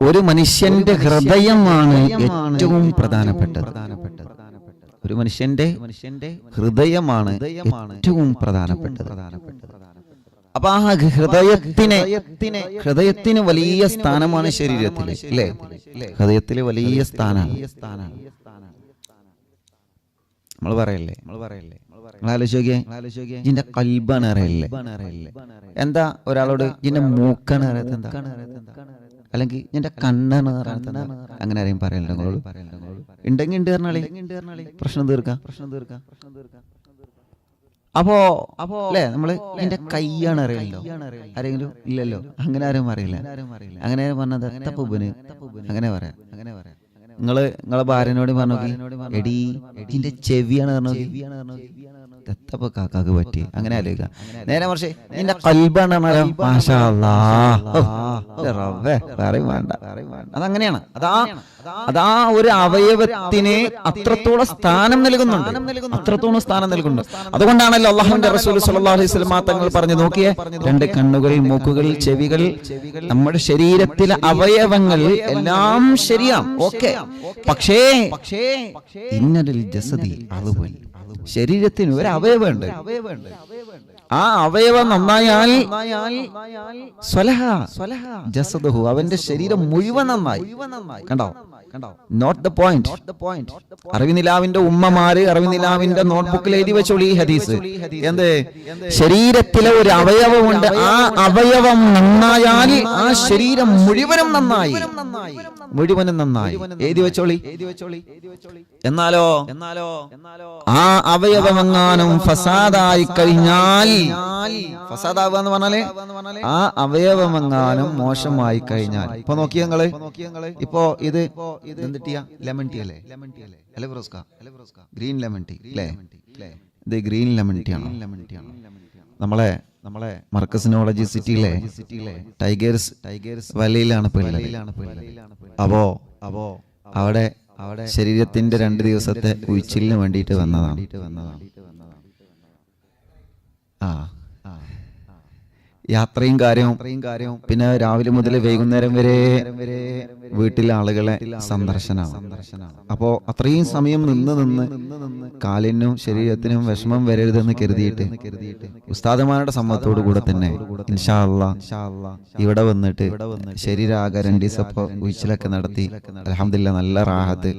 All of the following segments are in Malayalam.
ഒരു മനുഷ്യന്റെ ഹൃദയമാണ് ഏറ്റവും പ്രധാനപ്പെട്ടത്. ഒരു മനുഷ്യന്റെ മനുഷ്യന്റെ ഹൃദയമാണ് ഏറ്റവും പ്രധാനപ്പെട്ടത്. അപ്പൊ ആ ഹൃദയത്തിനെ ഹൃദയത്തിന് വലിയ സ്ഥാനമാണ് ശരീരത്തിൽ അല്ലേ? ഹൃദയത്തിൽ വലിയ സ്ഥാനമാണ്. നമ്മൾ പറയല്ലേ? നമ്മൾ പറയല്ലേ? ഇതിന്റെ കൽബാണ് അറിയില്ലേ എന്താ? ഒരാളോട് ഇതിന്റെ മൂക്കാണ് അറിയാത്ത എന്താ? അല്ലെങ്കിൽ എന്റെ കണ്ണാണ് അറിയാത്ത എന്താ അങ്ങനെ ആരെയും പറയലുണ്ടോ നിങ്ങളോട്. ഉണ്ടെങ്കിൽ ഉണ്ട് പറഞ്ഞാളി പ്രശ്നം തീർക്കാം. പ്രശ്നം തീർക്കാം. പ്രശ്നം തീർക്കാം. അപ്പോ അപ്പോ അല്ലേ നമ്മൾ എന്റെ കൈയാണ് അറിയല്ലോ ആരെങ്കിലും ഇല്ലല്ലോ. അങ്ങനെ ആരും അറിയില്ല അങ്ങനെ പറഞ്ഞത് തപ്പുബന് അങ്ങനെ പറയാം. അങ്ങനെ പറയാം. നിങ്ങൾ നിങ്ങളെ ഭാര്യനോട് പറഞ്ഞു എടി ഇതിന്റെ ചെവിയാണ് പറഞ്ഞു എത്തപ്പോ കാക്കാക്ക് പറ്റി. അങ്ങനെ ആലോചിക്ക. നേരെ മറിച്ച് നിന്റെ കൽബാണ് പറഞ്ഞാലോ? മാഷാ അല്ലാ. ഓ, എന്റെ റബ്ബേ, വേറെയും വേണ്ട. അതങ്ങനെയാണ്. അതാ അതാ ഒരു അവയവത്തിന് അത്രത്തോളം സ്ഥാനം നൽകുന്നുണ്ട്. അത്രത്തോളം സ്ഥാനം നൽകുന്നുണ്ട്. അതുകൊണ്ടാണല്ലോ അള്ളാഹുവിന്റെ റസൂൽ സല്ലല്ലാഹു അലൈഹി വസല്ലം തങ്ങൾ പറഞ്ഞു നോക്കിയേ രണ്ട് കണ്ണുകൾ മൂക്കുകൾ ചെവികൾ നമ്മുടെ ശരീരത്തിലെ അവയവങ്ങൾ എല്ലാം ശരിയാണ് ഓക്കെ. പക്ഷേ പക്ഷേ ഇന്നലിൽ ജസതി അതുപോലെ ശരീരത്തിന് ഒരു അവയവുണ്ട് ആ അവയവം നന്നായാൽ അവന്റെ ശരീരം മുഴുവൻ നന്നായി. കണ്ടോ? കണ്ടോ? നോട്ട് ദ പോയിന്റ് അറിവിനിലാവിന്റെ ഉമ്മമാര് അറിവിനിലാവിന്റെ നോട്ട്ബുക്കിൽ എഴുതി വെച്ചോളി ഈ ഹദീസ്. എന്ത്? ശരീരത്തിലെ ഒരു അവയവമുണ്ട്. ആ അവയവം നന്നായാൽ ആ ശരീരം മുഴുവനും നന്നായി. മുഴുവനും നന്നായി. എഴുതി വെച്ചോളി. എന്നാലോ? എന്നാലോ? ആ അവയവമെങ്ങാനും ഫസാദായി കഴിഞ്ഞാൽ ഫസാദാവുക എന്ന് പറഞ്ഞാലേ ആ അവയവമെങ്ങാനും മോശമായി കഴിഞ്ഞാൽ. ഇപ്പൊ നോക്കിയ നിങ്ങൾ. ഇപ്പോ ഇത് എന്തിട്ടിയ ലെമൺ ടീ അല്ലേ? അല്ലെ? ഫിറോസ്ക? ഗ്രീൻ ലെമൺ ടീ അല്ലേ? ഇത് ഗ്രീൻ ലെമൺ ടീ ആണ്? നമ്മളെ നമ്മളെ മർക്കസിനോളജി സിറ്റിയിലെ ടൈഗേഴ്സ് ടൈഗേഴ്സ് വലയിലാണ് വലയിലാണ് അപ്പോ അപ്പോ അവിടെ അവിടെ ശരീരത്തിന്റെ രണ്ട് ദിവസത്തെ ഉഴിച്ചിലിന് വേണ്ടിയിട്ട് വന്നതാണ്. ആ യാത്രയും കാര്യവും. പിന്നെ രാവിലെ മുതൽ വൈകുന്നേരം വരെ വീട്ടിലെ ആളുകളെ സന്ദർശനമാണ്. അപ്പോ അത്രയും സമയം നിന്ന് നിന്ന് കാലിനും ശരീരത്തിനും വിഷമം വരരുതെന്ന് കരുതിയിട്ട് ഉസ്താദമാരുടെ സമ്മതത്തോടു കൂടെ തന്നെ ഇൻഷാ അല്ലാ ഇവിടെ വന്നിട്ട് ശരീരാകെ രണ്ട് ദിവസപ്പോ ഉയിച്ചിലൊക്കെ നടത്തി. അലഹമില്ല നല്ല റാഹത്ത്.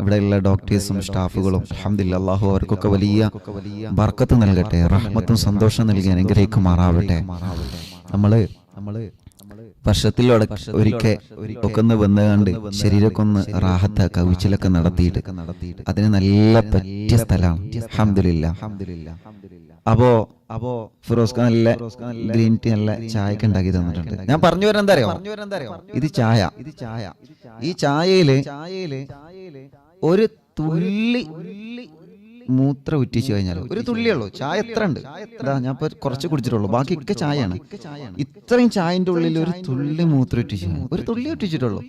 ഇവിടെയുള്ള ഡോക്ടേഴ്സും സ്റ്റാഫുകളും അലഹമില്ല അള്ളാഹു അവർക്കൊക്കെ വലിയ ബർക്കത്ത് നൽകട്ടെ. റഹ്മത്തും സന്തോഷം നൽകി അനുഗ്രഹിക്കുമാറാവട്ടെ. നമ്മൾ നമ്മൾ വർഷത്തിൽ ഒരിക്കൽ ഒക്കെ ഒന്ന് വന്ന് കണ്ട് ശരീരമൊക്കെ ഒന്ന് റാഹത്ത് കവിച്ചിലൊക്കെ നടത്തിയിട്ട് അതിന് നല്ല പറ്റിയ സ്ഥലമാണ് അഹമ്മദില്ല അപ്പോ അപ്പോ ഫിറോസ് ഖാൻ നല്ല ഗ്രീൻ ടീ നല്ല ചായക്ക് ഉണ്ടാക്കി തന്നിട്ടുണ്ട്. ഞാൻ പറഞ്ഞു വരാൻ എന്താ അറിയോ? ഇത് ചായ. ഇത് ചായ. ഈ ചായയിൽ ചായയിൽ ഒരു തുള്ളി മൂത്ര ഉറ്റിച്ചു കഴിഞ്ഞാൽ ഒരു തുള്ളിയുള്ളൂ ചായ എത്ര? ഉണ്ട് അതാ ഞാൻ ഇപ്പൊ കുറച്ച് കുടിച്ചിട്ടുള്ളൂ. ബാക്കി ഒക്കെ ചായയാണ്. ഇത്രയും ചായന്റെ ഉള്ളിൽ ഒരു തുള്ളി മൂത്ര ഉറ്റിച്ചു ഒരു തുള്ളി ഉറ്റിച്ചിട്ടുള്ളൂ.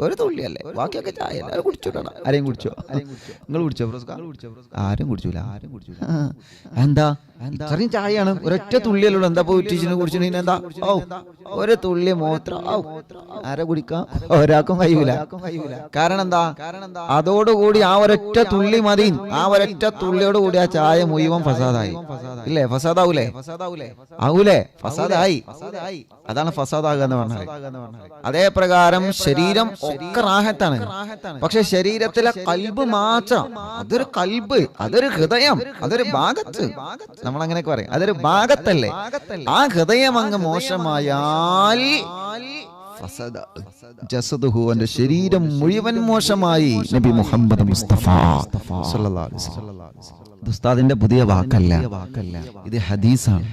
ഒരു തുള്ളി അല്ലേ ബാക്കിയൊക്കെ ചായ അല്ലേ? അത് കുടിച്ചോട്ടാ ആരെയും കുടിച്ചോ? നിങ്ങൾ കുടിച്ചോ? ആരും കുടിച്ചൂല ആരും കുടിച്ചൂല. എന്താ? ഇത്രയും ചായയാണ്. ഒരൊറ്റ തുള്ളിയല്ലോ എന്താ കുടിച്ചു കുടിച്ചിട്ട് എന്താ ഓ ഒരു തുള്ളി മൂത്രം. ഔ, ആരെ കുടിക്കാം? ഒരാൾക്കും കഴിയൂല. കാരണം എന്താ? അതോടുകൂടി ആ ഒരൊറ്റ തുള്ളി മതി. ആ ഒരൊറ്റ തുള്ളിയോട് കൂടി ആ ചായ മുഴുവൻ ഫസാദായി. ഇല്ലേ? ഫസാദാവൂലേ? ആവൂലേ? ഫസാദായി. അതാണ് ഫസാദാകുക എന്ന് പറഞ്ഞത്. അതേ പ്രകാരം ശരീരം ഒക്കെ റാഹത്താണ്. പക്ഷെ ശരീരത്തിലെ കൽബ് മാത്രം. അതൊരു കൽബ് അതൊരു ഹൃദയം അതൊരു ഭാഗത്ത്. നമ്മൾ അങ്ങനെയൊക്കെ പറയും. അതൊരു ഭാഗത്തല്ലേ? ആ ഹൃദയം അങ്ങ് മോശമായാൽ അവന്റെ ശരീരം മുഴുവൻ മോശമായി നബി മുഹമ്മദ് മുസ്തഫ. ഉസ്താദിന്റെ പുതിയ വാക്കല്ല. ഇത് ഹദീസാണ്.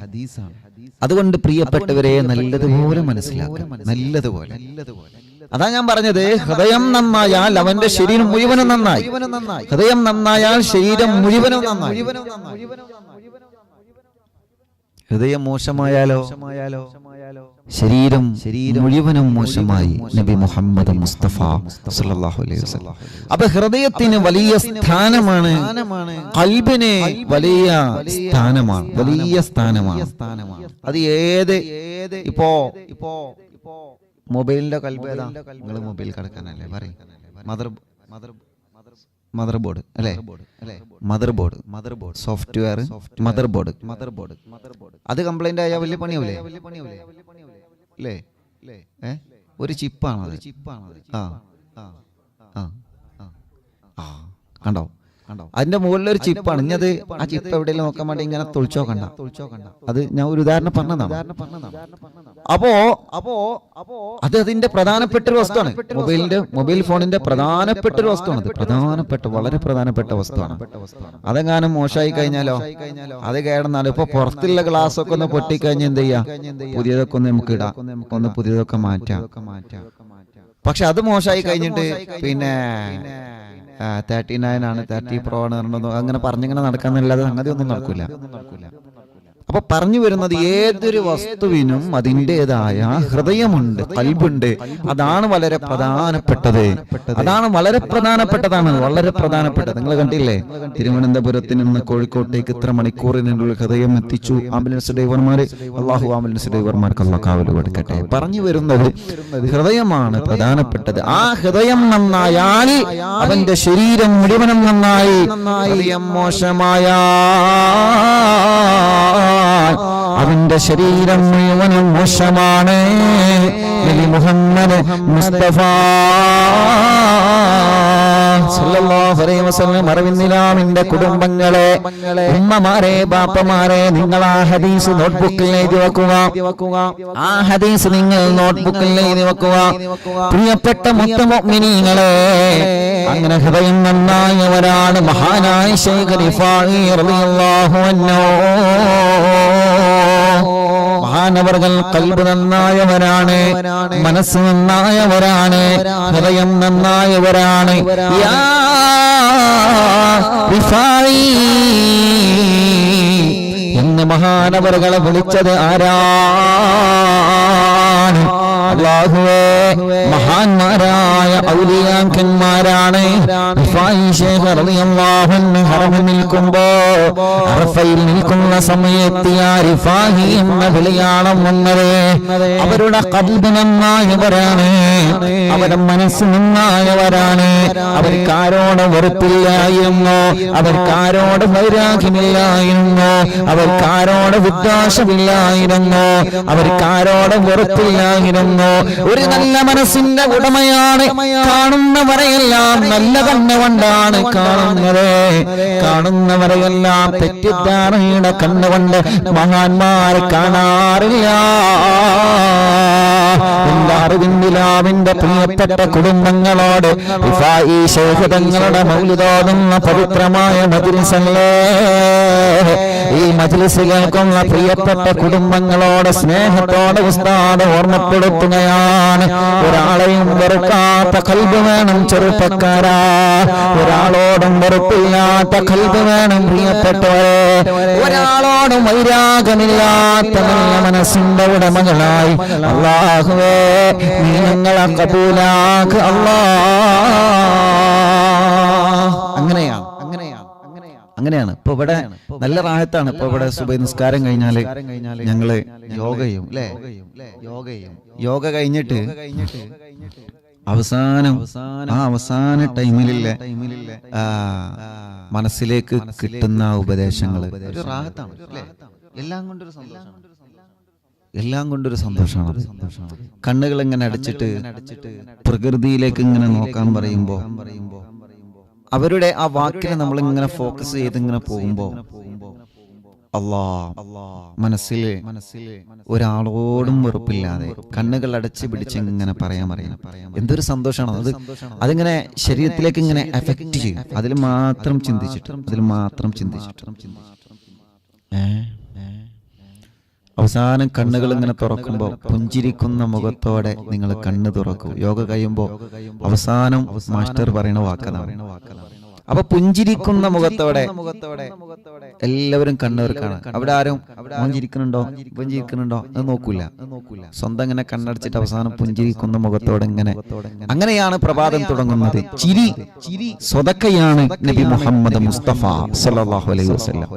അതുകൊണ്ട് പ്രിയപ്പെട്ടവരെ നല്ലതുപോലെ മനസ്സിലാക്കാം നല്ലതുപോലെ. അതാ ഞാൻ പറഞ്ഞത് ഹൃദയം നന്നായാൽ അവന്റെ ശരീരം മുഴുവനും നന്നായി. ഹൃദയം നന്നായാൽ ശരീരം മുഴുവനും നന്നായി. ഹൃദയം മോശമായാലോ ശരീരം ശരീരം മുഴുവനും മോശമായി നബി മുഹമ്മദ് മുസ്തഫ സല്ലല്ലാഹു അലൈഹി വസല്ലം. അപ്പൊ ഹൃദയത്തിന് വലിയ സ്ഥാനമാണ് കൽബിന് വലിയ സ്ഥാനമാണ് വലിയ സ്ഥാനമാണ്. അത് ഏത്? ഇപ്പോ ഇപ്പോ മൊബൈലിന്റെ കൽബ് ഏതാ? നിങ്ങൾ മൊബൈൽ കിടക്കാനല്ലേ? പറയും. മദർ മദർ മദർ ബോർഡ് അല്ലേ? Mother board mother board software mother board mother board അത് കംപ്ലൈന്റ് ആയാൽ വലിയ പണിയാവില്ലേ അല്ലേ? ഏ? ഒരു ചിപ്പാണ് ചിപ്പാണ് ആ. ആ. ആ. കണ്ടോ? അതിന്റെ മുകളിൽ ഒരു ചിപ്പാണ്. ഇനി അത് ആ ചിപ്പ് എവിടെയെങ്കിലും നോക്കാൻ വേണ്ടി ഇങ്ങനെ തൊളിച്ചോ കണ്ട? അത് ഞാൻ ഒരു ഉദാഹരണം പറഞ്ഞതാണ്. അപ്പോ അപ്പോ അപ്പോ അത് അതിന്റെ പ്രധാനപ്പെട്ട ഒരു വസ്തുവാണ്. മൊബൈലിന്റെ മൊബൈൽ ഫോണിന്റെ പ്രധാനപ്പെട്ട ഒരു വസ്തുവാണ് അത്. പ്രധാനപ്പെട്ട വളരെ പ്രധാനപ്പെട്ട വസ്തുവാണ്. അതെങ്ങാനും മോശമായി കഴിഞ്ഞാലോ? അത് കേടന്നാലോ? ഇപ്പൊ പുറത്തുള്ള ഗ്ലാസ് ഒക്കെ ഒന്ന് പൊട്ടിക്കഴിഞ്ഞാൽ എന്ത് ചെയ്യാ? പുതിയതൊക്കെ ഒന്ന് നമുക്ക് ഇടാം. ഒന്ന് പുതിയതൊക്കെ മാറ്റാം. പക്ഷെ അത് മോശമായി കഴിഞ്ഞിട്ട് പിന്നെ തേർട്ടി നയൻ ആണ് തേർട്ടി പ്രോ ആണ് അങ്ങനെ പറഞ്ഞിങ്ങനെ നടക്കാന്നല്ലാതെ സംഗതി ഒന്നും നടക്കൂല. അപ്പൊ പറഞ്ഞു വരുന്നത് ഏതൊരു വസ്തുവിനും അതിന്റെതായ ഹൃദയമുണ്ട് കൽബുണ്ട്. അതാണ് വളരെ പ്രധാനപ്പെട്ടത്. അതാണ് വളരെ പ്രധാനപ്പെട്ടതാണ് വളരെ പ്രധാനപ്പെട്ടത്. നിങ്ങൾ കണ്ടില്ലേ? തിരുവനന്തപുരത്ത് നിന്ന് കോഴിക്കോട്ടേക്ക് ഇത്ര മണിക്കൂറിനുള്ളിൽ ഹൃദയം എത്തിച്ചു. ആംബുലൻസ് ഡ്രൈവർമാര് അള്ളാഹു ആംബുലൻസ് ഡ്രൈവർമാർക്ക് അള്ളാഹ് കാവൽ കൊടുക്കട്ടെ. പറഞ്ഞു വരുന്നത് ഹൃദയമാണ് പ്രധാനപ്പെട്ടത്. ആ ഹൃദയം നന്നായാൽ അവന്റെ ശരീരം മുഴുവനും നന്നായി. ഹൃദയം മോശമായ അവന്റെ ശരീരം മുഴുവനും മോശമാണ്. നബി മുഹമ്മദ് മുസ്തഫ അറിവിന്നിലാമിന്റെ കുടുംബങ്ങളെ ഉമ്മമാരെ ബാപ്പമാരെ നിങ്ങൾ ആ ഹദീസ് നോട്ട്ബുക്കിൽ എഴുതി വെക്കുക. ആ ഹദീസ് നിങ്ങൾ നോട്ട്ബുക്കിൽ എഴുതി വെക്കുക. പ്രിയപ്പെട്ട മുത്തമൊമിനിങ്ങളെ അങ്ങനെ ഹൃദയം നന്നായവരാണ് മഹാനായ ശൈഖ് റിഫായി റളിയല്ലാഹു അൻഹു. മഹാനവർകൾ കൽബ് നന്നായവരാണ് മനസ്സ് നന്നായവരാണ് ഹൃദയം നന്നായവരാണ്. യാ എന്ന് മഹാനവറുകളെ വിളിച്ചത് ആരാണ്? അള്ളാഹുവേ മഹാന്മാരായ ഔലിയാക്കന്മാരാണ്. ഹറമിൽ നിൽക്കുമ്പോ അറഫയിൽ നിൽക്കുന്ന സമയത്ത് യാ റിഫാഹി എന്ന വിളിയാളം വന്നത് അവരുടെ കൽബ് നന്നായവരാണ്. അവരുടെ മനസ്സ് നന്നായവരാണ്. അവർക്ക് ആരോട് വെറുപ്പില്ലായിരുന്നു അവർക്ക് ആരോട് വൈരാഗ്യമില്ലായിരുന്നു അവർക്ക് ആരോട് വിദ്വേഷമില്ലായിരുന്നു അവർക്ക് ആരോട് വെറുപ്പില്ലായിരുന്നു ഒരു നല്ല മനസ്സിന്റെ ഉടമയാണ്. കാണുന്നവരെയെല്ലാം നല്ല കണ്ണുകൊണ്ടാണ് കാണുന്നത്. കാണുന്നവരെയെല്ലാം തെറ്റിദ്ധാരണയുടെ കണ്ണുകൊണ്ട് മഹാന്മാരെ കാണാറില്ല. അറിവിന്ദിലാവിന്റെ പ്രിയപ്പെട്ട കുടുംബങ്ങളോട് ഈ ശേഖരങ്ങളുടെ തങ്ങളുടെ മൗലിതോതുന്ന പവിത്രമായ മജിലിസല്ലേ ഈ മജ്ലിസ് കേൾക്കുന്ന പ്രിയപ്പെട്ട കുടുംബങ്ങളോട് സ്നേഹത്തോടെ ഉസ്താദ് ഓർമ്മപ്പെടുത്തുകയാണ്. ഒരാളെയും വെറുക്കാത്ത കൽബ് വേണം ചെറുപ്പക്കാരാ. ഒരാളോടും വെറുപ്പില്ലാത്ത കൽബ് വേണം പ്രിയപ്പെട്ടവരെ. ഒരാളോടും വൈരാഗമില്ലാത്ത നല്ല മനസ്സിന്റെ ഉടമകളായി. അള്ളാഹുവേ നീ ഞങ്ങളെ കബൂലാക്ക് അള്ളാ അങ്ങനെയാണ്. ഇപ്പൊ ഇവിടെ നല്ല റാഹത്താണ്. ഇപ്പൊ ഇവിടെ സുബൈ നിസ്കാരം കഴിഞ്ഞാൽ ഞങ്ങൾ യോഗ ചെയ്യും അല്ലേ യോഗ യോഗ കഴിഞ്ഞിട്ട് അവസാനം ആ അവസാന ടൈമിലില്ലേ? മനസ്സിലേക്ക് കിട്ടുന്ന ഉപദേശങ്ങൾ എല്ലാം കൊണ്ടൊരു സന്തോഷമാണ്. എല്ലാം കൊണ്ടൊരു സന്തോഷമാണ്. കണ്ണുകൾ ഇങ്ങനെ അടച്ചിട്ട് പ്രകൃതിയിലേക്ക് ഇങ്ങനെ നോക്കാൻ പറയുമ്പോ അവരുടെ ആ വാക്കിനെ നമ്മൾ ഇങ്ങനെ ഫോക്കസ് ചെയ്ത് ഇങ്ങനെ പോകുമ്പോ അള്ളാ മനസ്സിൽ ഒരാളോടും വെറുപ്പില്ലാതെ കണ്ണുകൾ അടച്ച് പിടിച്ച് ഇങ്ങനെ പറയാൻ പറയാം എന്തൊരു സന്തോഷമാണ്. അത് അതിങ്ങനെ ശരീരത്തിലേക്ക് ഇങ്ങനെ എഫക്റ്റ് ചെയ്യും. അതിൽ മാത്രം ചിന്തിച്ചിട്ട് അതിൽ മാത്രം ചിന്തിച്ചിട്ട്. ഏ? അവസാനം കണ്ണുകൾ ഇങ്ങനെ തുറക്കുമ്പോൾ പുഞ്ചിരിക്കുന്ന മുഖത്തോടെ നിങ്ങൾ കണ്ണ് തുറക്കും. യോഗ കഴിയുമ്പോൾ അവസാനം മാസ്റ്റർ പറയുന്ന വാക്കതാണ് അപ്പൊ പുഞ്ചിരിക്കുന്ന മുഖത്തോടെ എല്ലാവരും കണ്ണുവർക്കാണ് അവിടെ ആരും പുഞ്ചിരിക്കുന്നുണ്ടോ? പുഞ്ചിരിക്കുന്നുണ്ടോ? അത് നോക്കൂല. സ്വന്തം ഇങ്ങനെ കണ്ണടച്ചിട്ട് അവസാനം പുഞ്ചിരിക്കുന്ന മുഖത്തോടെ ഇങ്ങനെ അങ്ങനെയാണ് പ്രഭാതം തുടങ്ങുന്നത്. ചിരി ചിരി സ്വതക്കയാണ് നബി മുഹമ്മദ് മുസ്തഫ സല്ലല്ലാഹു അലൈഹി വസല്ലം.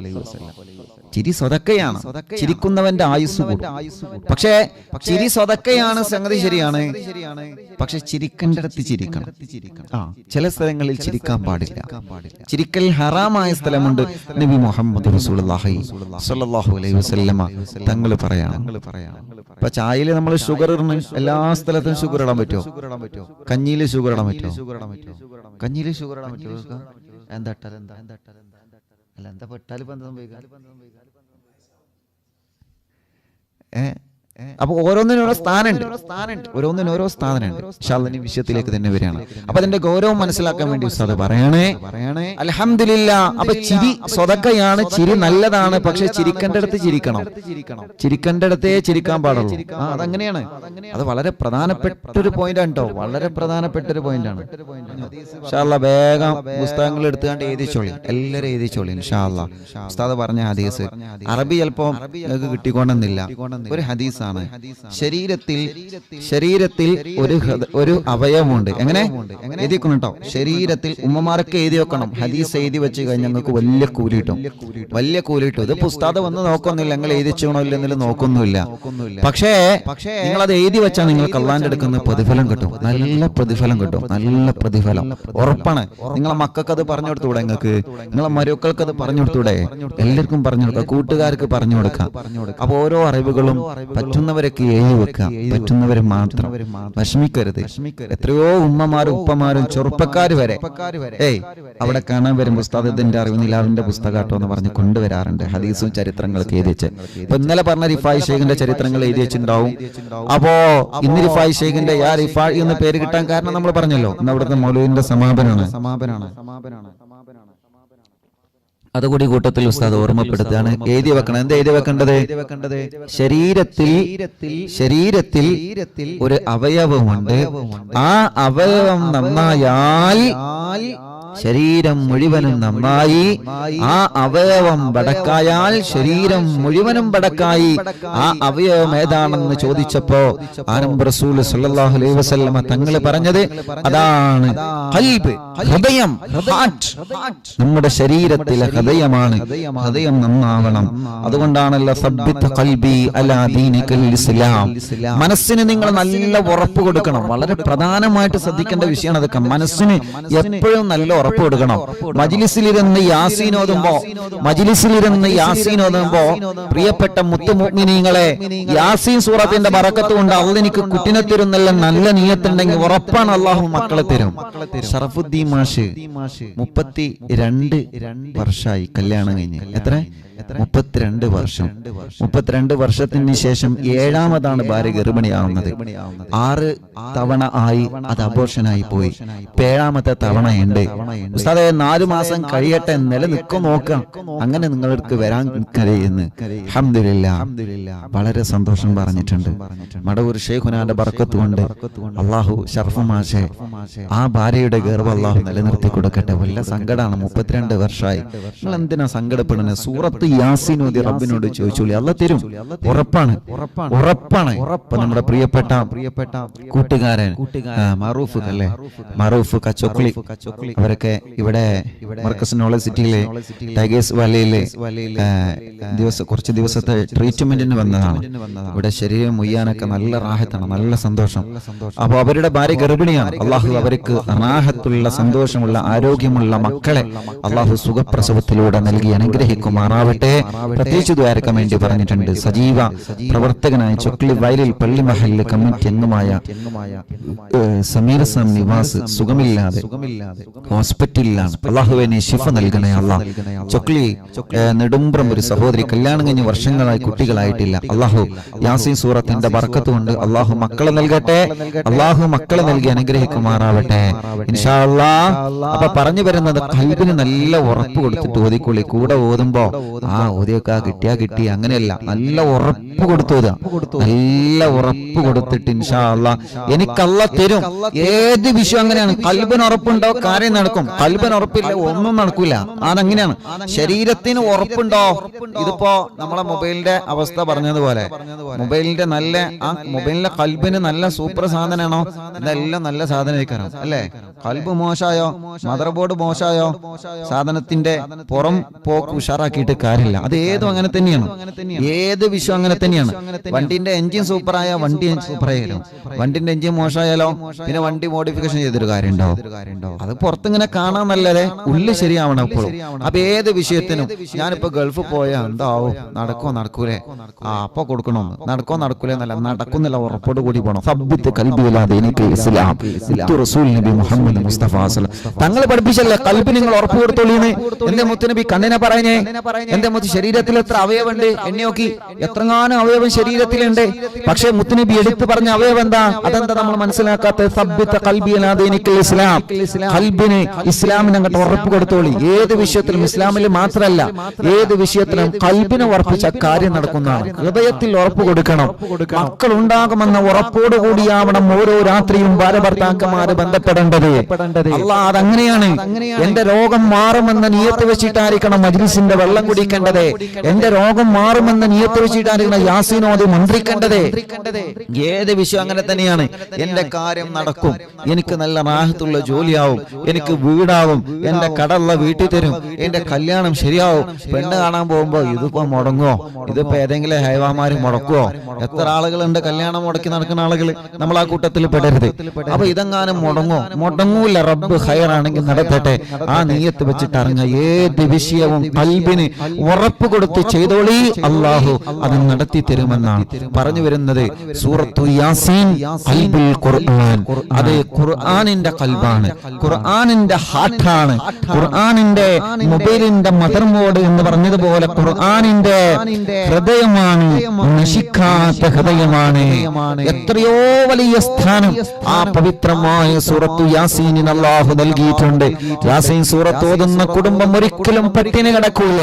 ചിരി സ്വതക്കയാണ്. ചിരിക്കുന്നവന്റെ ആയുസ് പക്ഷേ ചിരി സ്വതക്കയാണ് സംഗതി ശരിയാണ്. പക്ഷെ ചിരിക്കേണ്ടടത്ത് ചിരിക്കണം. ആ ചില സ്ഥലങ്ങളിൽ ചിരിക്കാൻ പാടില്ല. ചിരിക്കൽ ഹറാമായ സ്ഥലമുണ്ട്. നബി മുഹമ്മദ് അലൈഹി തങ്ങൾ പറയാം ഇപ്പൊ ചായയിൽ നമ്മൾ ഷുഗർ എല്ലാ സ്ഥലത്തും ഷുഗർ ഇടാൻ പറ്റുമോ? കഞ്ഞിയിൽ ഷുഗർ ഇടാൻ പറ്റുമോ? കഞ്ഞിയിൽ ഷുഗർ ഇടാൻ പറ്റുമോ? എന്താ എന്താ എന്താ അല്ല എന്താ പെട്ടാൽ ഇപ്പൊ എന്താ സംഭവിക്കുക? ഏ? അപ്പൊ ഓരോന്നിനും ഓരോ സ്ഥാനമുണ്ട്. ഓരോന്നിനും ഓരോ സ്ഥാനമുണ്ട്. ഷാലിനി വിഷയത്തിലേക്ക് തന്നെ വരികയാണ്. അപ്പൊ അതിന്റെ ഗൗരവം മനസ്സിലാക്കാൻ വേണ്ടി ഉസ്താദ് പറയണേ പറയണേ അലഹമില്ല അപ്പൊ ചിരി സ്വതക്കയാണ് ചിരി നല്ലതാണ് പക്ഷെ ചിരിക്കേണ്ടടുത്ത് ചിരിക്കണം. ചിരിക്കേണ്ടടുത്തേ ചിരിക്കാൻ പാടുള്ളൂ. ആ അതങ്ങനെയാണ്. അത് വളരെ പ്രധാനപ്പെട്ട ഒരു പോയിന്റ് ആണ് കേട്ടോ വളരെ പ്രധാനപ്പെട്ട ഒരു പോയിന്റ് ആണ്. വേഗം പുസ്തകങ്ങൾ എടുത്തുകൊണ്ട് എഴുതിച്ചോളി എല്ലാവരും എഴുതിച്ചോളി ഷാള്ള ഉസ്താദ് പറഞ്ഞ ഹദീസ് അറബി ചിലപ്പോ നിങ്ങൾക്ക് കിട്ടിക്കൊണ്ടെന്നില്ല. ഒരു ഹദീസാണ്. ശരീരത്തിൽ ശരീരത്തിൽ ഒരു ഒരു അവയവമുണ്ട്. എങ്ങനെ? എഴുതിക്കണം കേട്ടോ. ശരീരത്തിൽ ഉമ്മമാരൊക്കെ എഴുതി വെക്കണം. ഹദീസ് എഴുതി വെച്ച് കഴിഞ്ഞാൽ ഞങ്ങൾക്ക് വലിയ കൂലി കിട്ടും വലിയ കൂലി കിട്ടും ഇത് പുസ്തകം വന്ന് നോക്കൊന്നുമില്ല നിങ്ങൾ എഴുതിച്ചോണോ ഇല്ലെന്നില്ല നോക്കൊന്നുമില്ല പക്ഷേ പക്ഷേ നിങ്ങൾ അത് എഴുതി വെച്ചാൽ നിങ്ങൾക്ക് അള്ളാന്റെ എടുക്കുന്ന പ്രതിഫലം കിട്ടും. നല്ല പ്രതിഫലം കിട്ടും. നല്ല പ്രതിഫലം. ഉറപ്പാണ്. നിങ്ങളെ മക്കൾക്ക് അത് പറഞ്ഞു കൊടുത്തൂടെ നിങ്ങൾക്ക്? നിങ്ങളെ മരുക്കൾക്ക് അത് പറഞ്ഞു കൊടുത്തൂടെ? എല്ലാവർക്കും പറഞ്ഞു കൊടുക്കുക കൂട്ടുകാർക്ക് പറഞ്ഞു കൊടുക്കാം. അപ്പൊ ഓരോ അറിവുകളും പറ്റുന്നവരൊക്കെ എഴുതി വെക്കാം പറ്റുന്നവര് മാത്രം. വിഷമിക്കരുത്. എത്രയോ ഉമ്മമാരും ഉപ്പമാരും ചെറുപ്പക്കാർ വരെ. ഏയ് അവിടെ കാണാൻ വരും പുസ്തകത്തിന്റെ അറിവ് നിലാവിന്റെ പുസ്തകാട്ടോ എന്ന് പറഞ്ഞ് കൊണ്ടുവരാറുണ്ട്. ഹദീസും ചരിത്രങ്ങളൊക്കെ എഴുതി വെച്ച്. ഇപ്പൊ ഇന്നലെ പറഞ്ഞ റിഫായി ഷെയ്ഖിന്റെ ചരിത്രങ്ങൾ എഴുതി വെച്ചിട്ടുണ്ടാവും. അപ്പോ ഇന്ന് റിഫായി ഷെയ്ഖിന്റെ യാ റിഫായി എന്ന് പേര് കിട്ടാൻ കാരണം നമ്മൾ പറഞ്ഞല്ലോ. ഇന്ന് അവിടുത്തെ സമാപനമാണ്. സമാപനമാണ്. സമാപനമാണ്. അതുകൂടി കൂട്ടത്തിൽ ഉസ്താദ് ഓർമ്മപ്പെടുത്തുകയാണ്. എഴുതി വെക്കണം. എന്ത് എഴുതി വെക്കേണ്ടത്? ശരീരത്തിൽ ശരീരത്തിൽ ഒരു അവയവമുണ്ട്. ആ അവയവം നന്നായാൽ ശരീരം മുഴുവനും നന്നായി ആ അവയവം ബടക്കായാൽ ശരീരം മുഴുവനും ബടക്കായി ആ അവയവം ഏതാണെന്ന് ചോദിച്ചപ്പോ ആനന്ദ് റസൂൽ സല്ലല്ലാഹു അലൈഹി വസല്ലമ പറഞ്ഞത് അതാണ് ഹൃദയം നമ്മുടെ ശരീരത്തിലെ ഹൃദയമാണ്. ഹൃദയം നന്നാവണം. അതുകൊണ്ടാണല്ലോ ഇസ്ലാം. മനസ്സിന് നിങ്ങൾ നല്ല ഉറപ്പ് കൊടുക്കണം. വളരെ പ്രധാനമായിട്ട് ശ്രദ്ധിക്കേണ്ട വിഷയമാണ് അതൊക്കെ. മനസ്സിന് എപ്പോഴും നല്ല ഉറപ്പ് കൊടുക്കണം. മജിലിസിലിരുന്ന് യാസീൻ ഓതുമ്പോ മജിലിസിലിരുന്ന് യാസീൻ ഓതുമ്പോ പ്രിയപ്പെട്ട മുത്തുമുഗ്മിനീങ്ങളെ യാസീൻ സൂറത്തിന്റെ ബറക്കത്ത് കൊണ്ട് അള്ള എനിക്ക് കുട്ടിനെ തരുന്നല്ല നല്ല നീയത്തുണ്ടെങ്കിൽ ഉറപ്പാണ് അള്ളാഹു മക്കളെ തരും. ഷറഫുദ്ദീൻ മാഷ് മുപ്പത്തി രണ്ട് വർഷമായി കല്യാണം കഴിഞ്ഞ്. എത്ര? മുപ്പത്തിരണ്ട് വർഷം. മുപ്പത്തിരണ്ട് വർഷത്തിന് ശേഷം ഏഴാമതാണ് ഭാര്യ ഗർഭിണിയാവുന്നത്. ആറ് തവണ ആയി അത് അബോർഷനായി പോയി. ഏഴാമത്തെ തവണയുണ്ട്. ഉസ്താദെ നാലു മാസം കഴിയട്ടെ നിലനിൽക്കോ നോക്കാം. അങ്ങനെ നിങ്ങൾക്ക് വരാൻ കഴിയുന്നു അൽഹംദുലില്ലാ. വളരെ സന്തോഷം പറഞ്ഞിട്ടുണ്ട്. മടവൂർ ഷെയ്ഖുനാന്റെ ബർക്കത്ത് കൊണ്ട് അള്ളാഹു ഷർഫുമാഷെ. ആ ഭാര്യയുടെ ഗർഭം അള്ളാഹു നിലനിർത്തി കൊടുക്കട്ടെ വല്ല സങ്കടമാണ് മുപ്പത്തിരണ്ട് വർഷമായി നിങ്ങൾ എന്തിനാ സങ്കടപ്പെടുന്നത്. സൂറത്ത് യാസീനോദി റബ്ബിനോട് ചോദിച്ചോളി അല്ല തരും. ഉറപ്പാണ്. ഉറപ്പാണ്. ഇപ്പൊ നമ്മുടെ പ്രിയപ്പെട്ട പ്രിയപ്പെട്ട കൂട്ടുകാരൻ മറൂഫ് അല്ലേ മറൂഫ് കച്ചോക്ലി അവരൊക്കെ ഇവിടെ മർക്കസ് നോളജ് സിറ്റിയിലെ ടൈഗേഴ്സ് വാലിയിലെ ദിവസം കുറച്ച് ദിവസത്തെ ട്രീറ്റ്മെന്റിന് വന്നതാണ്. ഇവിടെ ശരീരം മുയ്യാനൊക്കെ നല്ല റാഹത്താണ് നല്ല സന്തോഷം. അപ്പൊ അവരുടെ ഭാര്യ ഗർഭിണിയാണ്. അള്ളാഹു അവർക്ക് റാഹത്തുള്ള സന്തോഷമുള്ള ആരോഗ്യമുള്ള മക്കളെ അള്ളാഹു സുഖപ്രസവത്തിലൂടെ നൽകി അനുഗ്രഹിക്കുമാറാവട്ടെ. പ്രത്യേകിച്ച് ദ്വാരക്കാൻ വേണ്ടി പറഞ്ഞിട്ടുണ്ട്. സജീവ പ്രവർത്തകനായ ചൊക്ലി വയലിൽ പള്ളി മഹലിലെ കമ്മിറ്റി അംഗമായ സമീർ സാം നിവാസ് സുഖമില്ലാതെ ഹോസ്പിറ്റലിലാണ്. അള്ളാഹുവിനെ ശിഫ നൽകണേ അള്ളാഹ് ചൊക്ലി നെടുമ്പ്രം ഒരു സഹോദരി കല്യാണം കഴിഞ്ഞ് വർഷങ്ങളായി കുട്ടികളായിട്ടില്ല. അള്ളാഹു യാസീൻ സൂറത്തിന്റെ ബർക്കത്ത് കൊണ്ട് അള്ളാഹു മക്കളെ നൽകട്ടെ. അള്ളാഹു മക്കളെ നൽകി അനുഗ്രഹിക്കുമാറാവട്ടെ. ഇൻഷാ അപ്പൊ പറഞ്ഞു വരുന്നത് കൽബിന് നല്ല ഉറപ്പ് കൊടുത്തിട്ട് ഓതിക്കൊള്ളി. കൂടെ ഓതുമ്പോ ആ ഓതിയൊക്കെ കിട്ടിയാ കിട്ടി അങ്ങനെയല്ല. നല്ല ഉറപ്പ് കൊടുത്തു നല്ല ഉറപ്പ് കൊടുത്തിട്ട് ഇൻഷാ അള്ളാ എനിക്കല്ല തരും. ഏത് വിഷയം അങ്ങനെയാണ്? കൽബിന് ഉറപ്പുണ്ടോ? കാര്യം നടക്കും. കൽബൻ ഉറപ്പില്ല ഒന്നും നടക്കൂല. അതങ്ങനെയാണ്. ശരീരത്തിന് ഉറപ്പുണ്ടോ? ഇതിപ്പോ നമ്മളെ മൊബൈലിന്റെ അവസ്ഥ പറഞ്ഞതുപോലെ. മൊബൈലിന്റെ നല്ല ആ മൊബൈലിന്റെ കൽബിന് നല്ല സൂപ്പർ സാധനമാണോ? ഇതെല്ലാം നല്ല സാധനം അല്ലേ? കൽബ് മോശമായോ? മദർ ബോർഡ് മോശായോ സാധനത്തിന്റെ പുറം പോക്ക് ഉഷാറാക്കിയിട്ട് കാര്യമില്ല. അത് ഏതും അങ്ങനെ തന്നെയാണ്. ഏത് വിഷയം അങ്ങനെ തന്നെയാണ്. വണ്ടിന്റെ എഞ്ചിൻ സൂപ്പറായ വണ്ടി സൂപ്പറായാലോ വണ്ടിന്റെ എഞ്ചിൻ മോശമായാലോ? പിന്നെ വണ്ടി മോഡിഫിക്കേഷൻ ചെയ്തൊരു കാര്യം ഉണ്ടാവും അത് പുറത്തിങ്ങനെ കാണാൻ നല്ലതേ ഉള്ളിൽ ശരിയാവണം എപ്പോഴും. അപ്പൊ ഏത് വിഷയത്തിനും ഞാനിപ്പോ ഗൾഫ് പോയാ എന്താവും? നടക്കോ നടക്കൂലേ? ആ അപ്പൊ കൊടുക്കണോ. നടക്കോ നടക്കൂലേ എന്നല്ല. നടക്കുന്നില്ല ഉറപ്പോട് കൂടി പോണം. സബ്ബിത്ത് കൽബിയില്ലാതെ എനിക്ക് ഇസ്ലാം. റസൂൽ നബി മുഹമ്മദ് മുസ്തഫ തങ്ങൾ പഠിപ്പിച്ചല്ലേ കൽബി നിങ്ങൾ ഉറപ്പ് കൊടുത്തോളീന്ന്? എന്റെ മുത്തുനബി കണ്ണിനെ പറഞ്ഞേ എന്റെ മുത്ത് ശരീരത്തിൽ എത്ര അവയവുണ്ട് എന്നെ നോക്കി. എത്രങ്ങാനും അവയവം ശരീരത്തിലുണ്ട്. പക്ഷേ മുത്തുനബി എടുത്തു പറഞ്ഞ അവയവം എന്താ? അതെന്താ നമ്മൾ മനസ്സിലാക്കാത്ത? ഇസ്ലാം. കൽബിന് ഇസ്ലാമിന് അങ്ങോട്ട് ഉറപ്പ് കൊടുത്തോളി. ഏത് വിഷയത്തിലും ഇസ്ലാമിൽ മാത്രമല്ല ഏത് വിഷയത്തിലും കൽബിനെ ഉറപ്പിച്ച കാര്യം നടക്കുന്നതാണ് ഹൃദയത്തിൽ ഉറപ്പ് കൊടുക്കണം. മക്കൾ ഉണ്ടാകുമെന്ന ഉറപ്പോടുകൂടിയാവണം ഓരോ രാത്രിയും ഭാരഭർത്താക്കന്മാര് ബന്ധപ്പെടേണ്ടത്. അല്ല അതങ്ങനെയാണ്. എന്റെ രോഗം മാറുമെന്ന നിയത്ത് വെച്ചിട്ടായിരിക്കണം മജ്ലിസിന്റെ വെള്ളം കുടിക്കേണ്ടത് എന്റെ രോഗം മാറുമെന്ന് നിയത്ത് യാസീനോദി മന്ത്രിക്കേണ്ടത്? ഏത് വിഷയം അങ്ങനെ തന്നെയാണ്? എന്റെ കാര്യം നടക്കും. എനിക്ക് നല്ല റാഹത്തുള്ള ജോലിയാവും. എനിക്ക് വീടാവും. എന്റെ കടള്ള വീട്ടിൽ തരും. എന്റെ കല്യാണം ശരിയാവും. പെണ്ണ് കാണാൻ പോകുമ്പോ ഇതിപ്പോ മുടങ്ങോ ഇതിപ്പോ ഏതെങ്കിലും ഹൈവാമാര് മുടക്കുവോ? എത്ര ആളുകളുണ്ട് കല്യാണം മുടക്കി നടക്കുന്ന ആളുകൾ നമ്മൾ ആ കൂട്ടത്തിൽ പെടരുത്. അപ്പൊ ഇതെങ്ങാനും മുടങ്ങോ മുടങ്ങൂല. റബ്ബ് ഹയറാണെങ്കിൽ നടത്തട്ടെ. ആ നീയത്ത് വെച്ചിട്ട് ഇറങ്ങുക. ഏത് വിഷയവും കൽബിന് ഉറപ്പ് കൊടുത്ത് ചെയ്തോളി. അള്ളാഹു അത് നടത്തി തരുമെന്നാണ് പറഞ്ഞു വരുന്നത്. സൂറത്തു യാസീൻ അൽബുൽ ഖുർആൻ. അത് ഖുർആനിന്റെ കൽബാണ്. ഖുർആനിന്റെ ഹാർട്ടാണ്. ഖുർആനിന്റെ മൊബൈലിന്റെ മദർ മോഡ് എന്ന് പറഞ്ഞതുപോലെ ഖുർആനിന്റെ ഹൃദയമാണ്. നശിക്കാത്ത ഹൃദയമാണ്. എത്രയോ വലിയ സ്ഥാനം ആ പവിത്രമായ സൂറത്തു യാസീനിന് അള്ളാഹു നൽകിയിട്ടുണ്ട്. യാസീൻ സൂറത്ത് ഓതുന്ന കുടുംബം ഒരിക്കലും പട്ടിണി കിടക്കൂല.